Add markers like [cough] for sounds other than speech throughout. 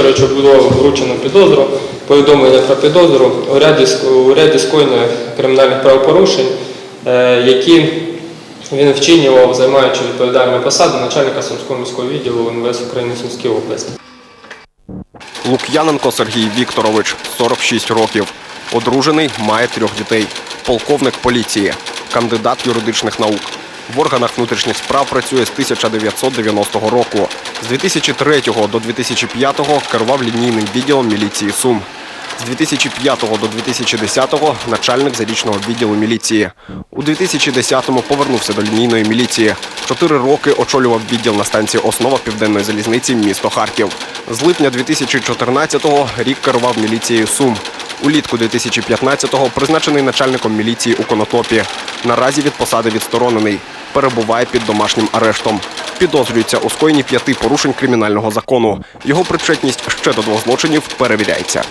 Вікторовичу було вручено підозру, повідомлення про підозру у ряді, у ряді скоєних кримінальних правопорушень, е, які він вчинював, займаючи відповідальну посаду начальника Сумського міського відділу МВС України Сумській області. Лук'яненко Сергій Вікторович, 46 років. Одружений, має трьох дітей. Полковник поліції, кандидат юридичних наук. В органах внутрішніх справ працює з 1990 року. З 2003 до 2005 керував лінійним відділом міліції Сум. З 2005 до 2010 начальник зарічного відділу міліції. У 2010-му повернувся до лінійної міліції. Чотири роки очолював відділ на станції Основа Південної залізниці місто Харків. З липня 2014-го рік керував міліцією Сум. Улітку 2015-го призначений начальником міліції у Конотопі. Наразі від посади відсторонений. Перебуває під домашнім арештом. Підозрюється у скоєнні п'яти порушень кримінального закону. Його причетність ще до двох злочинів перевіряється.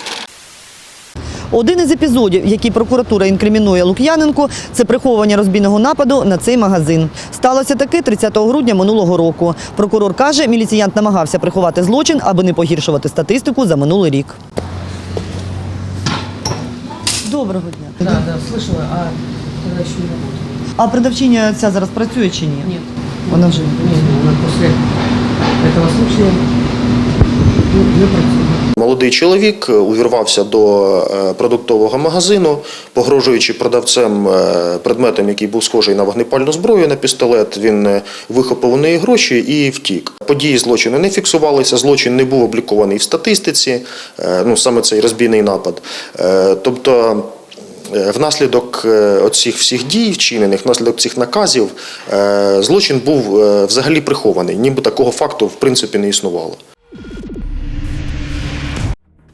Один із епізодів, який прокуратура інкримінує Лук'яненку, це приховування розбійного нападу на цей магазин. Сталося таки 30 грудня минулого року. Прокурор каже, міліціянт намагався приховати злочин, аби не погіршувати статистику за минулий рік. Доброго дня. Да, да, слышала, а когда еще не работала. А продавчиня ця зараз працює чи ні? Нет. Вона вже не Нет, она после этого случая не, не працює. Молодий чоловік увірвався до е, продуктового магазину, погрожуючи продавцем е, предметом, який був схожий на вогнепальну зброю на пістолет. Він е, вихопив у неї гроші і втік. Події злочину не фіксувалися, злочин не був облікований в статистиці. е, Ну саме цей розбійний напад. Е, Тобто. е, Внаслідок е, оцих всіх дій, вчинених, внаслідок цих наказів, е, злочин був е, взагалі прихований, ніби такого факту в принципі не існувало.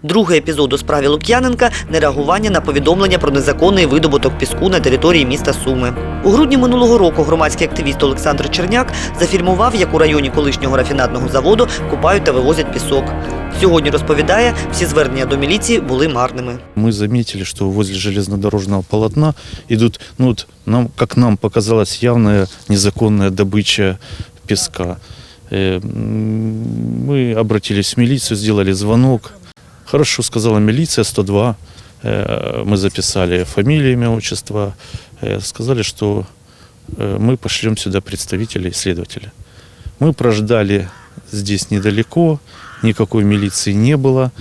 Другий епізод у справі Лук'яненка нереагування на повідомлення про незаконний видобуток піску на території міста Суми. У грудні минулого року громадський активіст Олександр Черняк зафільмував, як у районі колишнього рафінадного заводу купають та вивозять пісок. Сьогодні розповідає, всі звернення до міліції були марними. Мы заметили, что возле железнодорожного полотна идут, ну вот нам, как нам показалось, явная незаконная добыча песка. Э, м, Мы обратились в милицию, сделали звонок. Хорошо сказала милиция, 102. Э, Мы записали фамилии, имя, отчество. Э, Сказали, что э, мы пошлем сюда представителей, следователя. Мы прождали здесь недалеко, никакой милиции не было.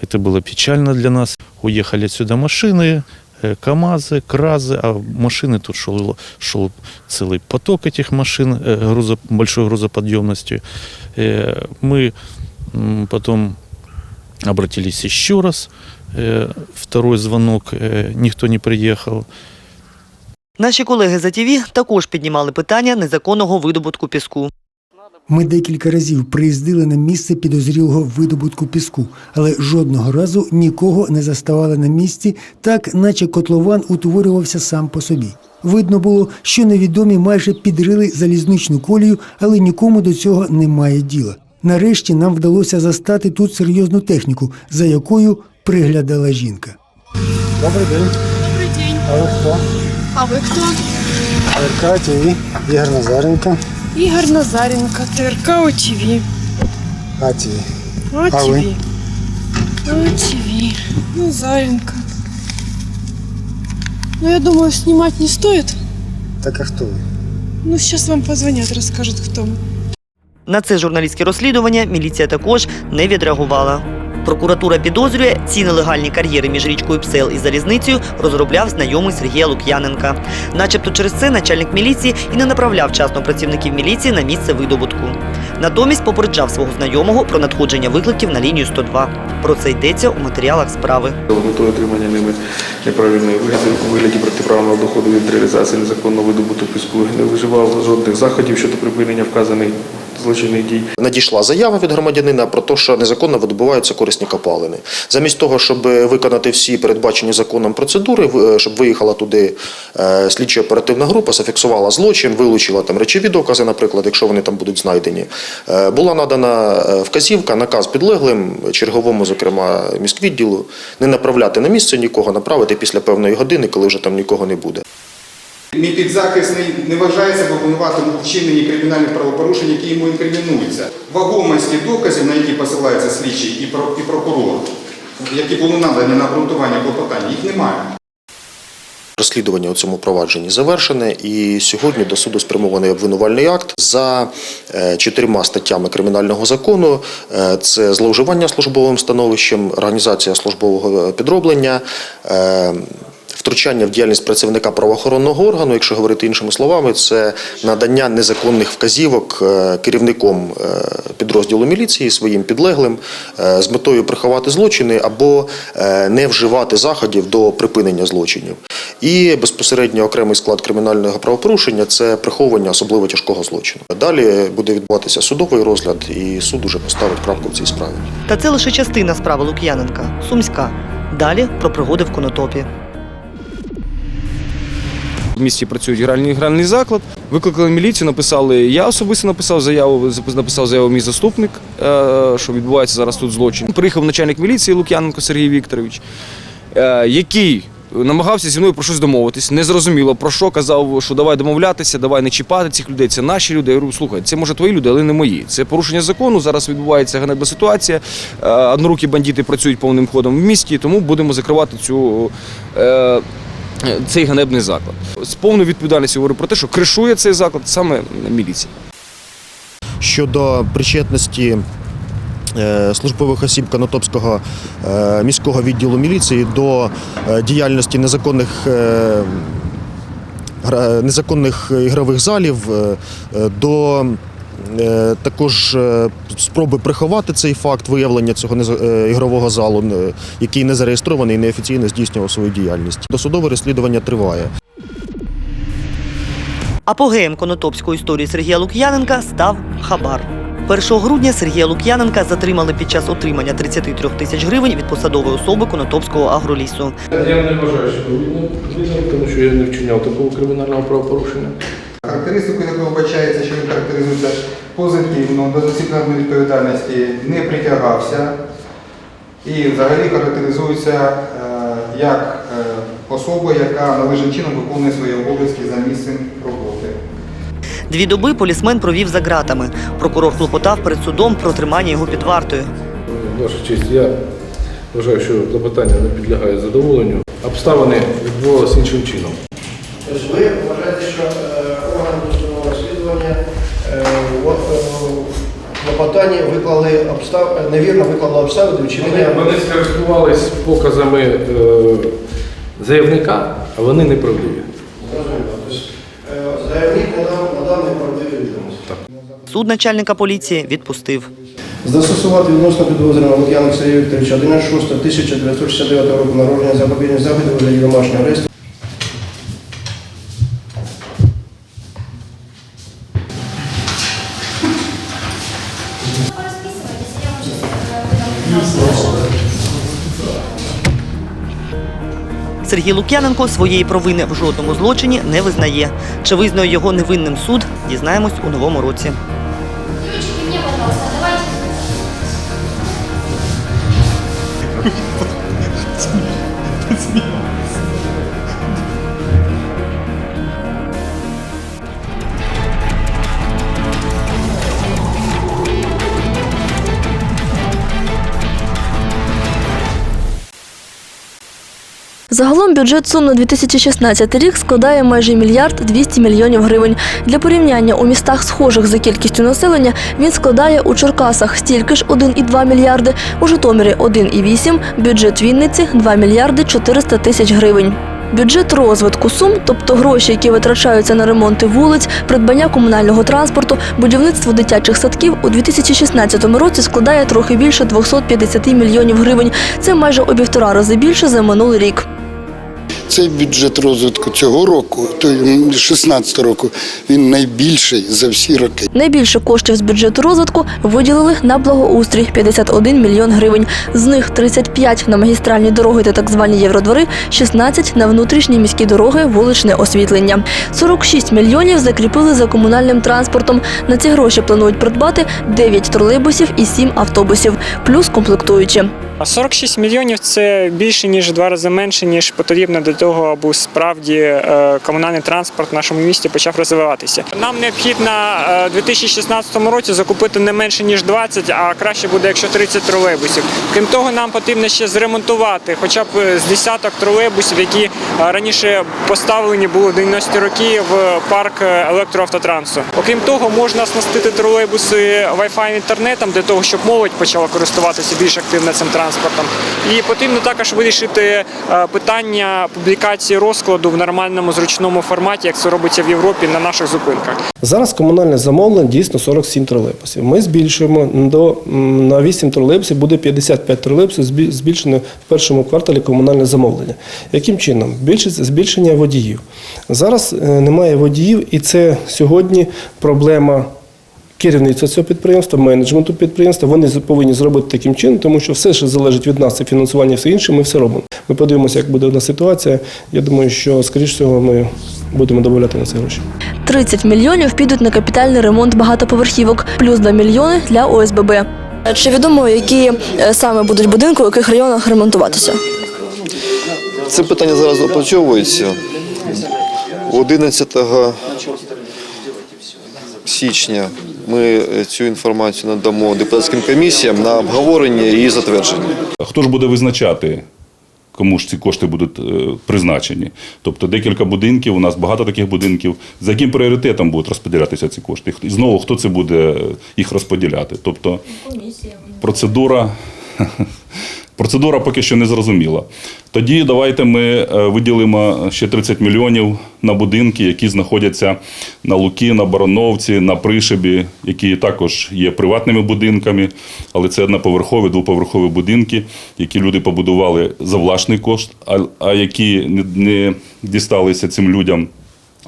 Это было печально для нас. Уехали отсюда машины, КАМАЗы, КРАЗы, а машины тут шел, шел целый поток этих машин грузо, большой грузоподъемностью. Мы потом обратились еще раз. Э, Второй звонок, э, никто не приехал. Наші колеги за ТІВІ також піднімали питання незаконного видобутку піску. Ми декілька разів приїздили на місце підозрілого видобутку піску, але жодного разу нікого не заставали на місці, так наче котлован утворювався сам по собі. Видно було, що невідомі майже підрили залізничну колію, але нікому до цього немає діла. Нарешті нам вдалося застати тут серйозну техніку, за якою приглядала жінка. Добрий день. Добрий день. А ви хто? А ви хто? РК ТВ, Ігор Назаренко. Ігор Назаренко, ТРК ОТВ. А ТВ. ОТВ. ви? ОТВ. Назаренко. Ну, я думаю, снимать не стоит. Так а хто ви? Ну, сейчас вам позвонят, расскажут, кто мы. На це журналістське розслідування міліція також не відреагувала. Прокуратура підозрює, ці нелегальні кар'єри між річкою Псел і залізницею розробляв знайомий Сергія Лук'яненка. Начебто через це начальник міліції і не направляв вчасно працівників міліції на місце видобутку. Натомість попереджав свого знайомого про надходження викликів на лінію 102. Про це йдеться у матеріалах справи. Метою отримання ними неправильної вигоди у вигляді протиправного доходу від реалізації незаконного видобуту піску не вживав жодних заходів щодо припинення вказаних злочинних дій. Надійшла заява від громадянина про те, що незаконно видобуваються корисні копалини. Замість того, щоб виконати всі передбачені законом процедури, щоб виїхала туди е, слідчо-оперативна група, зафіксувала злочин, вилучила там речові докази, наприклад, якщо вони там будуть знайдені. Е, Була надана е, вказівка, наказ підлеглим, черговому, зокрема, міськвідділу, не направляти на місце нікого, направити після певної години, коли вже там нікого не буде. Мій підзахисний не вважається винуватим у вчиненні кримінальних правопорушень, які йому інкримінуються. Вагомості доказів, на які посилається слідчий і про- і прокурор, які були надані на обґрунтування клопотання, їх немає. Розслідування у цьому провадженні завершене, і сьогодні до суду спрямований обвинувальний акт за е, чотирма статтями кримінального закону: Е, це зловживання службовим становищем, організація службового підроблення. Втручання в діяльність працівника правоохоронного органу, якщо говорити іншими словами, це надання незаконних вказівок е, керівником е, підрозділу міліції своїм підлеглим е, з метою приховати злочини або не вживати заходів до припинення злочинів. І безпосередньо окремий склад кримінального правопорушення це приховування особливо тяжкого злочину. Далі буде відбуватися судовий розгляд, і суд уже поставить крапку в цій справі. Та це лише частина справи Лук'яненка, Сумська. Далі про пригоди в конотопі. Місті працює гральний гральний заклад. Викликали міліцію, написали. Я особисто написав заяву. Написав заяву мій заступник, е, що відбувається зараз тут злочин. Приїхав начальник міліції Лук'яненко Сергій Вікторович, е, який намагався зі мною про щось домовитись. Незрозуміло про що казав, що давай домовлятися, давай не чіпати цих людей. Це наші люди. Я говорю, слухай, це може твої люди, але не мої. Це порушення закону. Зараз відбувається ганебна ситуація. Е, Однорукі бандити працюють повним ходом в місті, тому будемо закривати цю. Цей ганебний заклад. З повною відповідальністю говорю про те, що кришує цей заклад саме міліція. щодо причетності е, службових осіб Конотопського е, міського відділу міліції до е, діяльності незаконних. Незаконних ігрових залів до також е, спроби приховати цей факт виявлення цього е, ігрового залу, е, який не зареєстрований і неофіційно здійснював свою діяльність. Досудове розслідування триває. Апогеєм конотопської історії Сергія Лук'яненка став хабар. 1 грудня Сергія Лук'яненка затримали під час отримання 33 тисяч гривень від посадової особи Конотопського агролісу. Я не вважаю, що винен, тому що я не вчиняв такого кримінального правопорушення. Характеристикою якого вбачається, що він характеризується позитивно, до дисциплінарної відповідальності не притягався і взагалі характеризується е, як е, особа, яка належним чином виконує свої обов'язки за місцем роботи. Дві доби полісмен провів за ґратами. Прокурор клопотав перед судом про тримання його під вартою. Ваша честь, я вважаю, що клопотання не підлягає задоволенню. Обставини відбувалися іншим чином. Тобто ви вважаєте, що е, орган досудового розслідування е, в е, в клопотанні виклали обстав... невірно виклали обставини вчинення. вони скористувались показами е, заявника, а вони неправдиві. Зрозуміло. Тобто е, заявник надав, неправдиві відомості. Суд начальника поліції відпустив. Застосувати відносно підозрюваного Лук'яна Сергія Вікторовича 11.06.1969 року народження запобігання заходу у вигляді домашнього аресту. Сергій Лук'яненко своєї провини в жодному злочині не визнає. Чи визнає його невинним суд, дізнаємось у новому році. Ключики будь ласка, давайте. Загалом бюджет Сум на 2016 рік складає майже мільярд 200 мільйонів гривень. Для порівняння у містах, схожих за кількістю населення, він складає у Черкасах стільки ж 1,2 мільярди, у Житомирі 1,8, бюджет Вінниці 2 мільярди 400 тисяч гривень. Бюджет розвитку сум, тобто гроші, які витрачаються на ремонти вулиць, придбання комунального транспорту, будівництво дитячих садків у 2016 році складає трохи більше 250 мільйонів гривень. Це майже у півтора рази більше за минулий рік. Цей бюджет розвитку цього року, той 16 року, він найбільший за всі роки. Найбільше коштів з бюджету розвитку виділили на благоустрій 51 мільйон гривень. З них 35 на магістральні дороги та так звані євродвори, 16 на внутрішні міські дороги, вуличне освітлення. 46 мільйонів закріпили за комунальним транспортом. На ці гроші планують придбати 9 тролейбусів і 7 автобусів, плюс комплектуючі. А 46 мільйонів це більше ніж два рази менше, ніж потрібно для того, аби справді е, комунальний транспорт в нашому місті почав розвиватися. Нам необхідно е, у 2016 році закупити не менше ніж 20, а краще буде, якщо 30 тролейбусів. Крім того, нам потрібно ще зремонтувати хоча б з десяток тролейбусів, які е, раніше поставлені були в 90-ті роки в парк е, електроавтотрансу. Окрім того, можна оснастити тролейбуси Wi-Fi інтернетом для того, щоб молодь почала користуватися більш активно цим транспортом. І потрібно також вирішити е, питання публікації розкладу в нормальному зручному форматі, як це робиться в Європі на наших зупинках. Зараз комунальне замовлення дійсно 47 тролейбусів. Ми збільшуємо до на 8 тролейбусів, буде 55 тролейбусів збі- збільшено в першому кварталі комунальне замовлення. Яким чином? Більшість збільшення водіїв. Зараз е, немає водіїв, і це сьогодні проблема. Керівництва цього підприємства, менеджменту підприємства, вони повинні зробити таким чином, тому що все, що залежить від нас, це фінансування, все інше, ми все робимо. Ми подивимося, як буде у нас ситуація. Я думаю, що, скоріш всього, ми будемо додавати на це гроші. 30 мільйонів підуть на капітальний ремонт багатоповерхівок, плюс 2 мільйони для ОСББ. Чи відомо, які е, саме будуть будинки, у яких районах ремонтуватися? Це питання зараз опрацьовується. 11 січня ми цю інформацію надамо депутатським комісіям на обговорення і затвердження. Хто ж буде визначати, кому ж ці кошти будуть е, призначені? Тобто декілька будинків, у нас багато таких будинків. За яким пріоритетом будуть розподілятися ці кошти? І знову хто це буде е, їх розподіляти? Тобто процедура. [laughs] Процедура поки що не зрозуміла. Тоді давайте ми е, виділимо ще 30 мільйонів на будинки, які знаходяться на Луки, на Барановці, на Пришибі, які також є приватними будинками, але це одноповерхові, двоповерхові будинки, які люди побудували за власний кошт, а, які не дісталися цим людям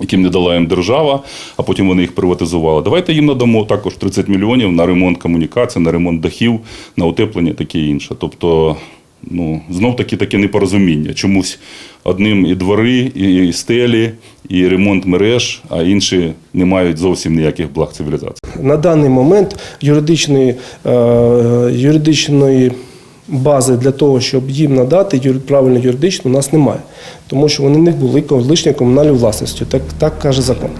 яким не дала їм держава, а потім вони їх приватизували. Давайте їм надамо також 30 мільйонів на ремонт комунікацій, на ремонт дахів, на утеплення, таке інше. Тобто, ну, знов таки таке непорозуміння. Чомусь одним і двори, і стелі, і ремонт мереж, а інші не мають зовсім ніяких благ цивілізації. На даний момент юридичної, е, юридичної бази для того, щоб їм надати юр- правильно юридично, у нас немає. Тому що вони не були колишньою комунальною власністю. Так, так каже закон.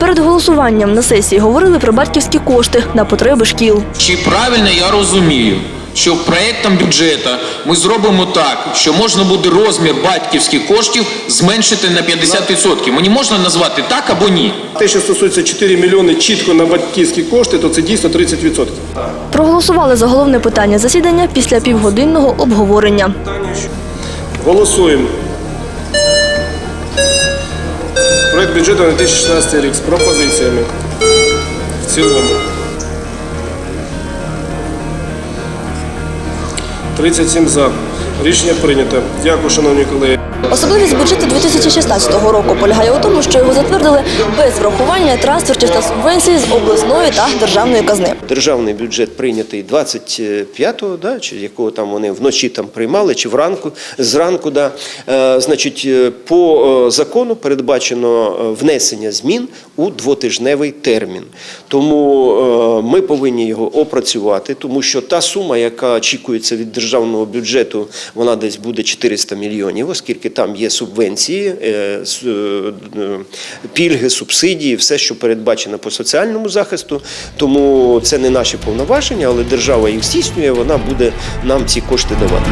Перед голосуванням на сесії говорили про батьківські кошти на потреби шкіл. Чи правильно я розумію, що проєктом бюджету ми зробимо так, що можна буде розмір батьківських коштів зменшити на 50%? Мені можна назвати так або ні? Те, що стосується 4 мільйони чітко на батьківські кошти, то це дійсно 30%. Проголосували за головне питання засідання після півгодинного обговорення. Голосуємо. Проект бюджету на 2016 рік з пропозиціями. В цілому. 37 за. Рішення прийнято. Дякую, шановні колеги. Особливість бюджету 2016 року полягає у тому, що його затвердили без врахування трансфертів та субвенцій з обласної та державної казни. Державний бюджет прийнятий 25-го, да, чи якого там вони вночі там приймали, чи вранку, зранку. Да. Е, значить, е, по е, закону передбачено е, внесення змін у двотижневий термін. Тому е, ми повинні його опрацювати, тому що та сума, яка очікується від державного бюджету, вона десь буде 400 мільйонів, оскільки там є субвенції, е, е, пільги, субсидії, все, що передбачено по соціальному захисту. Тому це не наші повноваження, але держава їх здійснює, вона буде нам ці кошти давати.